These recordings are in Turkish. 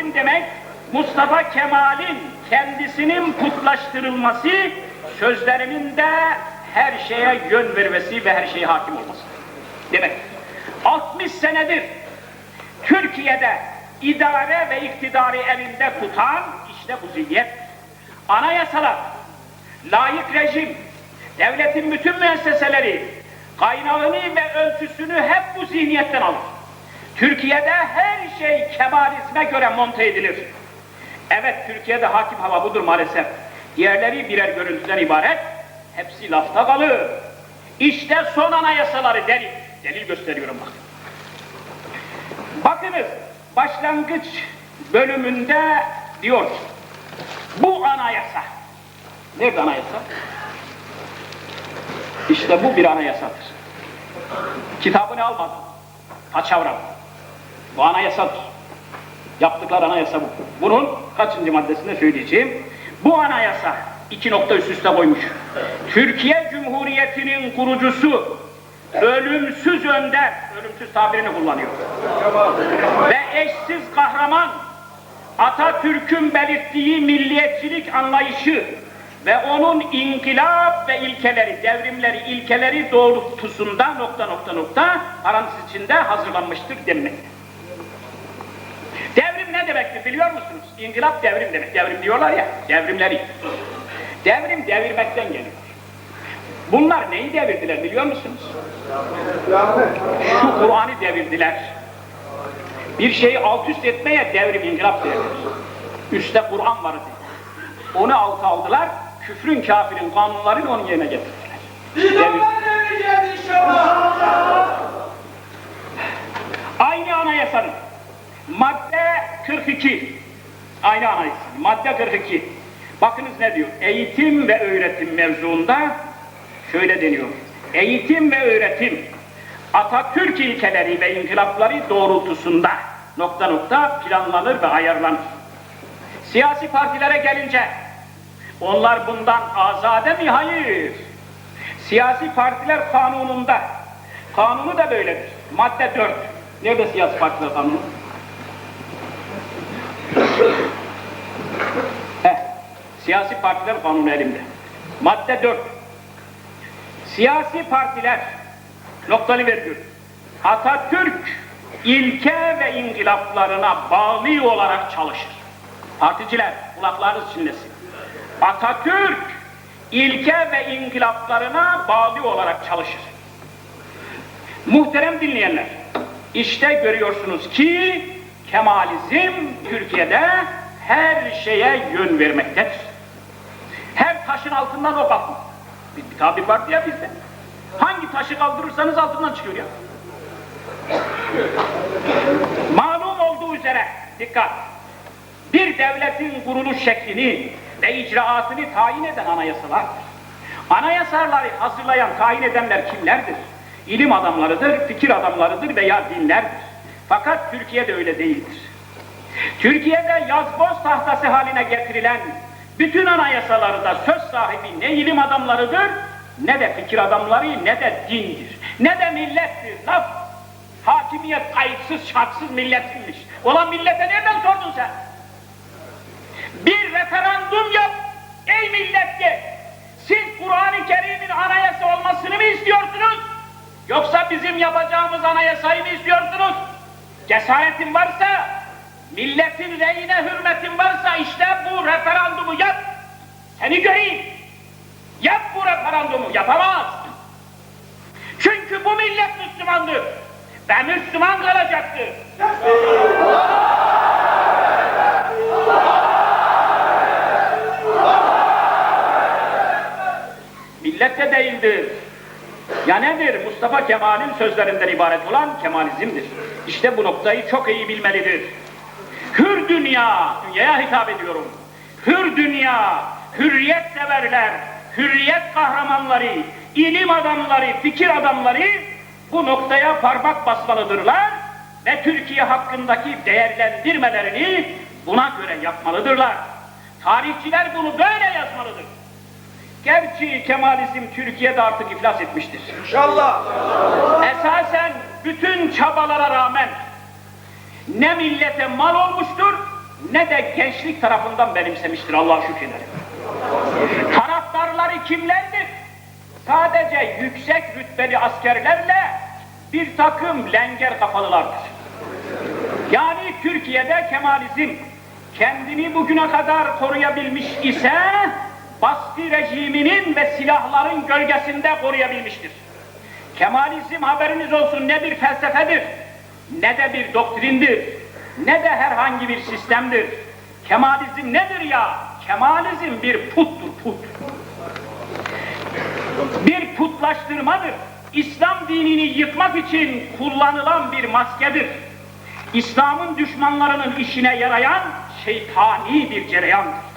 Kemalizm demek Mustafa Kemal'in kendisinin putlaştırılması, sözlerinin de her şeye yön vermesi ve her şeye hakim olması. Demek 60 senedir Türkiye'de idare ve iktidarı elinde tutan işte bu zihniyet. Anayasalar, layık rejim, devletin bütün müesseseleri kaynağını ve ölçüsünü hep bu zihniyetten alır. Türkiye'de her şey Kemalizme göre monte edilir. Evet Türkiye'de hakim hava budur maalesef. Diğerleri birer görüntüden ibaret. Hepsi lafta kalır. İşte son anayasaları delil. Delil gösteriyorum bak. Bakınız başlangıç bölümünde diyor ki, bu anayasa. Nerede anayasa? İşte bu bir anayasadır. Kitabını almadım. Paçavram. Bu anayasadır. Yaptıkları anayasa bu. Bunun kaçıncı maddesinde söyleyeceğim. Bu anayasa iki nokta üst üste koymuş. Türkiye Cumhuriyeti'nin kurucusu ölümsüz önder, ölümsüz tabirini kullanıyor. Ve eşsiz kahraman Atatürk'ün belirttiği milliyetçilik anlayışı ve onun inkılap ve ilkeleri, devrimleri, ilkeleri doğrultusunda nokta nokta nokta parantez içinde hazırlanmıştır denmekte. Demektir biliyor musunuz? İnkılap devrim demek. Devrim diyorlar ya, devrimleri. Devrim devirmekten geliyor. Bunlar neyi devirdiler biliyor musunuz? Şu Kur'an'ı devirdiler. Bir şeyi alt üst etmeye devrim inkılap denir. Üste Kur'an var diye. Onu alta aldılar, küfrün kafirin kanunlarını onun yerine getirdiler. Devir. Aynı anayasanın madde 42 aynı anayasanın madde 42 bakınız ne diyor eğitim ve öğretim mevzuunda şöyle deniyor eğitim ve öğretim Atatürk ilkeleri ve inkılapları doğrultusunda nokta nokta planlanır ve ayarlanır. Siyasi partilere gelince onlar bundan azade mi? Hayır. Siyasi partiler kanununda kanunu da böyledir. Madde 4. Nerede siyasi partiler kanunu? Siyasi partiler kanunu elimde. Madde 4. Siyasi partiler noktalı virgül. Atatürk ilke ve inkılaplarına bağlı olarak çalışır. Particiler kulaklarınız çinlesin. Atatürk ilke ve inkılaplarına bağlı olarak çalışır. Muhterem dinleyenler, işte görüyorsunuz ki Kemalizm Türkiye'de her şeye yön vermektedir. Taşın altından ok atma. Bir, bir tabir vardı ya bizde. Hangi taşı kaldırırsanız altından çıkıyor ya. Malum olduğu üzere, dikkat, bir devletin kuruluş şeklini ve icraatını tayin eden anayasalardır. Anayasaları hazırlayan, tayin edenler kimlerdir? İlim adamlarıdır, fikir adamlarıdır veya dinlerdir. Fakat Türkiye'de öyle değildir. Türkiye'de yazboz tahtası haline getirilen bütün anayasaları da söz sahibi ne ilim adamlarıdır, ne de fikir adamları, ne de dindir, ne de millettir. Laf, hakimiyet kayıtsız, şartsız milletinmiş. Olan millete nereden sordun sen? Bir referandum yap, ey milletçi! Siz Kur'an-ı Kerim'in anayasa olmasını mı istiyorsunuz? Yoksa bizim yapacağımız anayasayı mı istiyorsunuz? Cesaretin varsa, milletin reyine hürmetin varsa işte bu referandumu yap. Seni göreyim. Yap bu referandumu. Yapamaz. Çünkü bu millet Müslümandır. Ve Müslüman kalacaktır. Millet de değildir. Ya nedir? Mustafa Kemal'in sözlerinden ibaret olan Kemalizmdir. İşte bu noktayı çok iyi bilmelidir. Hür dünya, dünyaya hitap ediyorum. Hür dünya, hürriyet severler, hürriyet kahramanları, ilim adamları, fikir adamları bu noktaya parmak basmalıdırlar ve Türkiye hakkındaki değerlendirmelerini buna göre yapmalıdırlar. Tarihçiler bunu böyle yazmalıdır. Gerçi Kemalizm Türkiye'de artık iflas etmiştir. İnşallah. Esasen bütün çabalara rağmen ne millete mal olmuştur ne de gençlik tarafından benimsemiştir Allah'a şükrederim. Taraftarları kimlerdir? Sadece yüksek rütbeli askerlerle bir takım lenger kafalılardır. Yani Türkiye'de Kemalizm kendini bugüne kadar koruyabilmiş ise baskı rejiminin ve silahların gölgesinde koruyabilmiştir. Kemalizm haberiniz olsun ne bir felsefedir, ne de bir doktrindir, ne de herhangi bir sistemdir. Kemalizm nedir ya? Kemalizm bir puttur, put. Bir putlaştırmadır. İslam dinini yıkmak için kullanılan bir maskedir. İslam'ın düşmanlarının işine yarayan şeytani bir cereyandır.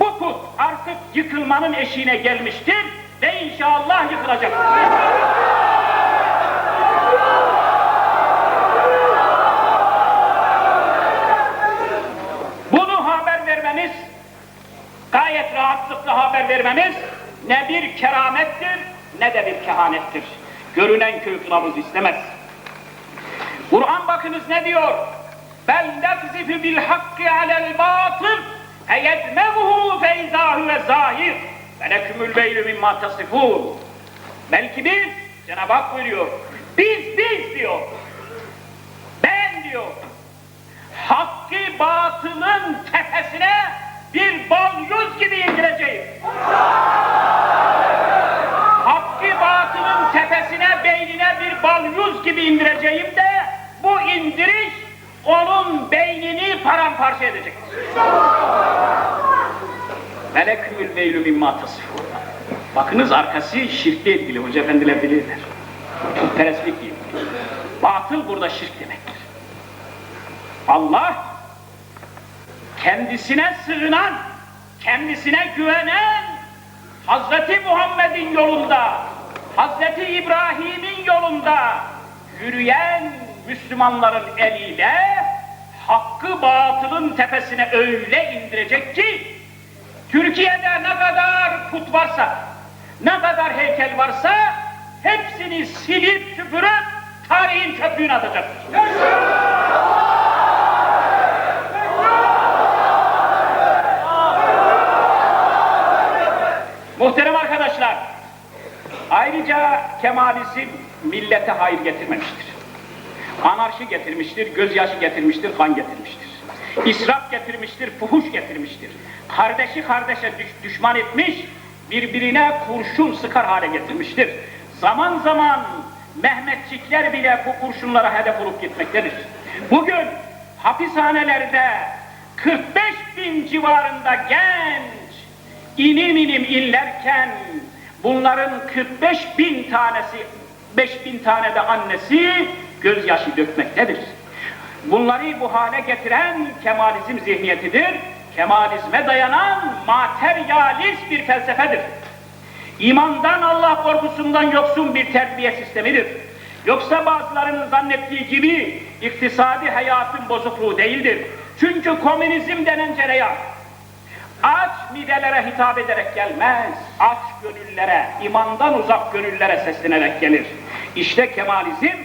Bu put artık yıkılmanın eşiğine gelmiştir ve inşallah yıkılacaktır. Bunu haber vermemiz, gayet rahatlıkla haber vermemiz ne bir keramettir ne de bir kehanettir. Görünen köy kılavuz istemez. Kur'an bakınız ne diyor? Bel nekzifu bil hakkı alel batıl feyedmevuhu feyzâhu ve zahir ve lekümül veylü mimma tasifûn. Belki biz, Cenab-ı Hak buyuruyor, biz biz diyor, ben diyor, hakkı batılın tepesine balyuz gibi indireceğim. Hakkı batılın tepesine, beynine bir balyuz gibi indireceğim de bu indiriş onun beynini paramparça edecektir. Melekül veylü mimma tasifun. Bakınız arkası şirkle ilgili, hoca efendiler bilirler. Putperestlikle ilgili. Batıl burada şirk demektir. Allah kendisine sığınan, kendisine güvenen Hazreti Muhammed'in yolunda, Hazreti İbrahim'in yolunda yürüyen Müslümanların eliyle hakkı batılın tepesine öyle indirecek ki Türkiye'de ne kadar put varsa, ne kadar heykel varsa hepsini silip süpürüp tarihin çöplüğüne atacaktır. Ayrıca Kemalizm millete hayır getirmemiştir. Anarşi getirmiştir, gözyaşı getirmiştir, kan getirmiştir. İsraf getirmiştir, fuhuş getirmiştir. Kardeşi kardeşe düş- düşman etmiş, birbirine kurşun sıkar hale getirmiştir. Zaman zaman Mehmetçikler bile bu kurşunlara hedef olup gitmektedir. Bugün hapishanelerde 45 bin civarında genç inim inim inlerken bunların 45 bin tanesi 5 bin tane de annesi gözyaşı dökmektedir. Bunları bu hale getiren Kemalizm zihniyetidir. Kemalizme dayanan materyalist bir felsefedir. İmandan Allah korkusundan yoksun bir terbiye sistemidir. Yoksa bazılarının zannettiği gibi iktisadi hayatın bozukluğu değildir. Çünkü komünizm denen cereyan aç midelere hitap ederek gelmez, aç gönüllere, imandan uzak gönüllere seslenerek gelir. İşte Kemalizm,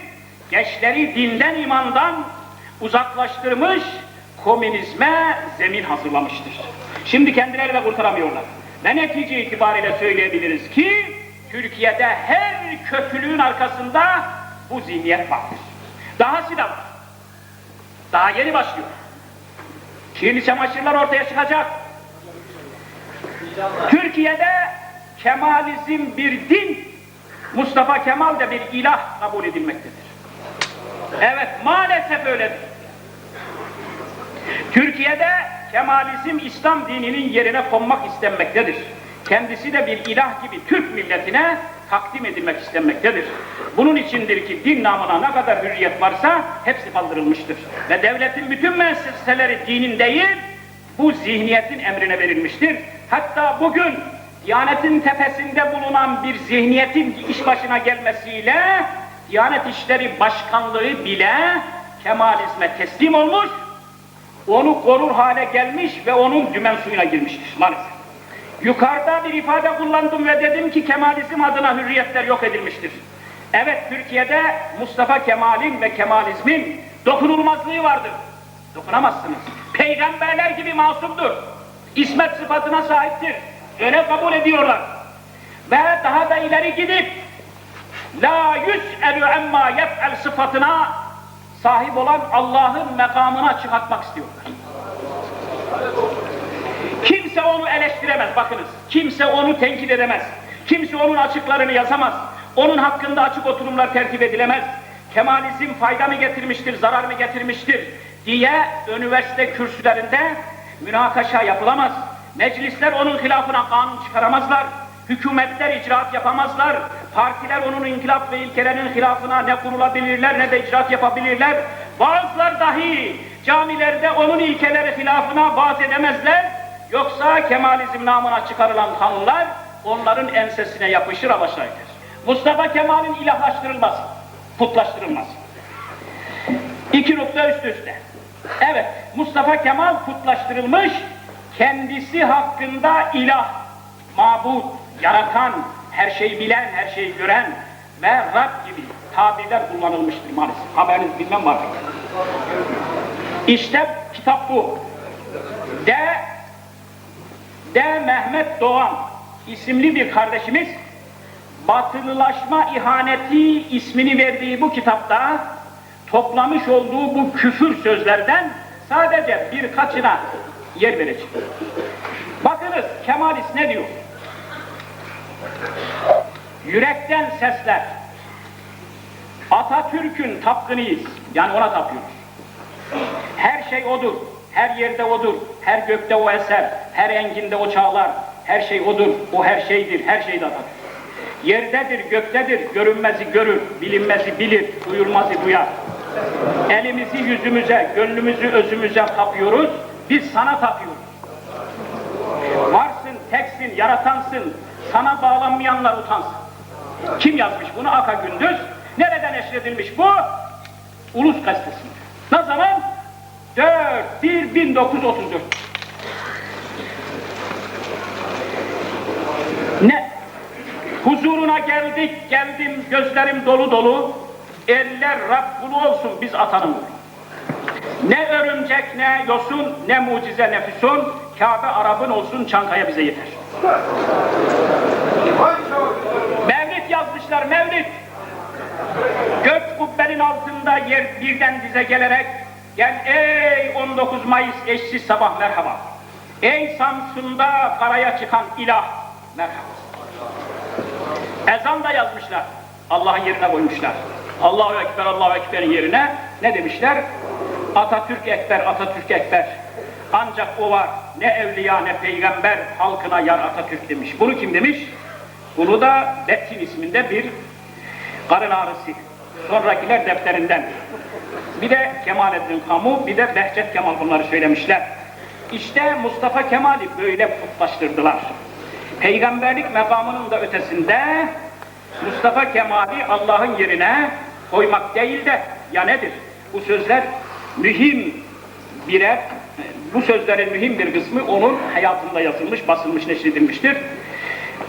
gençleri dinden imandan uzaklaştırmış, komünizme zemin hazırlamıştır. Şimdi kendileri de kurtaramıyorlar. Ve netice itibariyle söyleyebiliriz ki, Türkiye'de her kötülüğün arkasında bu zihniyet vardır. Dahası da. Daha yeni başlıyor. Kirli çamaşırlar ortaya çıkacak. Türkiye'de Kemalizm bir din, Mustafa Kemal de bir ilah kabul edilmektedir. Evet maalesef öyledir. Türkiye'de Kemalizm İslam dininin yerine konmak istenmektedir. Kendisi de bir ilah gibi Türk milletine takdim edilmek istenmektedir. Bunun içindir ki din namına ne kadar hürriyet varsa hepsi kaldırılmıştır. Ve devletin bütün müesseseleri dinin değil, bu zihniyetin emrine verilmiştir. Hatta bugün Diyanetin tepesinde bulunan bir zihniyetin iş başına gelmesiyle Diyanet İşleri Başkanlığı bile Kemalizme teslim olmuş, onu korur hale gelmiş ve onun dümen suyuna girmiştir maalesef. Yukarıda bir ifade kullandım ve dedim ki Kemalizm adına hürriyetler yok edilmiştir. Evet Türkiye'de Mustafa Kemal'in ve Kemalizmin dokunulmazlığı vardır. Dokunamazsınız. Peygamberler gibi masumdur. İsmet sıfatına sahiptir. Öyle kabul ediyorlar. Ve daha da ileri gidip La yüs'elü emma yef'el sıfatına sahip olan Allah'ın mekamına çıkartmak istiyorlar. Kimse onu eleştiremez bakınız. Kimse onu tenkit edemez. Kimse onun açıklarını yazamaz. Onun hakkında açık oturumlar tertip edilemez. Kemalizm fayda mı getirmiştir, zarar mı getirmiştir diye üniversite kürsülerinde münakaşa yapılamaz. Meclisler onun hilafına kanun çıkaramazlar. Hükümetler icraat yapamazlar. Partiler onun inkılap ve ilkelerinin hilafına ne kurulabilirler ne de icraat yapabilirler. Bazılar dahi camilerde onun ilkeleri hilafına vaaz edemezler. Yoksa Kemalizm namına çıkarılan kanunlar onların ensesine yapışır alaşağı eder. Mustafa Kemal'in ilahlaştırılması, putlaştırılması. İki nokta üst üste. Evet, Mustafa Kemal putlaştırılmış, kendisi hakkında ilah, mabut, yaratan, her şeyi bilen, her şeyi gören ve Rab gibi tabirler kullanılmıştır maalesef. Haberiniz bilmem var? İşte kitap bu. De D. Mehmet Doğan isimli bir kardeşimiz batılılaşma ihaneti ismini verdiği bu kitapta toplamış olduğu bu küfür sözlerden sadece birkaçına yer verecek. Bakınız Kemalist ne diyor? Yürekten sesler. Atatürk'ün tapkınıyız. Yani ona tapıyoruz. Her şey odur. Her yerde odur. Her gökte o eser. Her enginde o çağlar. Her şey odur. O her şeydir. Her şeyde Atatürk. Yerdedir, göktedir. Görünmezi görür. Bilinmezi bilir. Duyulmazı duyar. Elimizi yüzümüze, gönlümüzü özümüze tapıyoruz. Biz sana tapıyoruz. Varsın, teksin, yaratansın. Sana bağlanmayanlar utansın. Kim yazmış bunu? Aka Gündüz. Nereden eşredilmiş bu? Ulus gazetesinde. Ne zaman? 4 1 1934. Ne? Huzuruna geldik, geldim, gözlerim dolu dolu. Eller Rab kulu olsun biz atanın. Ne örümcek ne yosun, ne mucize ne füsun, Kabe Arap'ın olsun Çankaya bize yeter. Mevlid yazmışlar, Mevlid. Gök kubbenin altında yer birden dize gelerek gel ey 19 Mayıs eşsiz sabah merhaba. Ey Samsun'da karaya çıkan ilah merhaba. Ezan da yazmışlar. Allah'ın yerine koymuşlar. Allahu Ekber, Allahu Ekber'in yerine ne demişler? Atatürk Ekber, Atatürk Ekber. Ancak o var. Ne evliya ne peygamber halkına yar Atatürk demiş. Bunu kim demiş? Bunu da Betin isminde bir karın ağrısı. Sonrakiler defterinden. Bir de Kemalettin Kamu, bir de Behçet Kemal bunları söylemişler. İşte Mustafa Kemal'i böyle putlaştırdılar. Peygamberlik makamının da ötesinde Mustafa Kemal'i Allah'ın yerine koymak değil de ya nedir? Bu sözler mühim birer, bu sözlerin mühim bir kısmı onun hayatında yazılmış, basılmış, neşredilmiştir.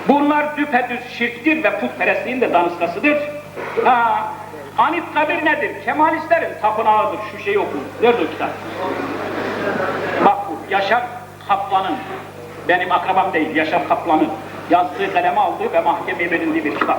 Bunlar düpedüz şirktir ve putperestliğin de danışkasıdır. Ha, Anıtkabir nedir? Kemalistlerin tapınağıdır. Şu şeyi okuyun. Nerede o kitap? Bak bu Yaşar Kaplan'ın, benim akrabam değil, Yaşar Kaplan'ın yazdığı kaleme aldığı ve mahkemeye verildiği bir kitap.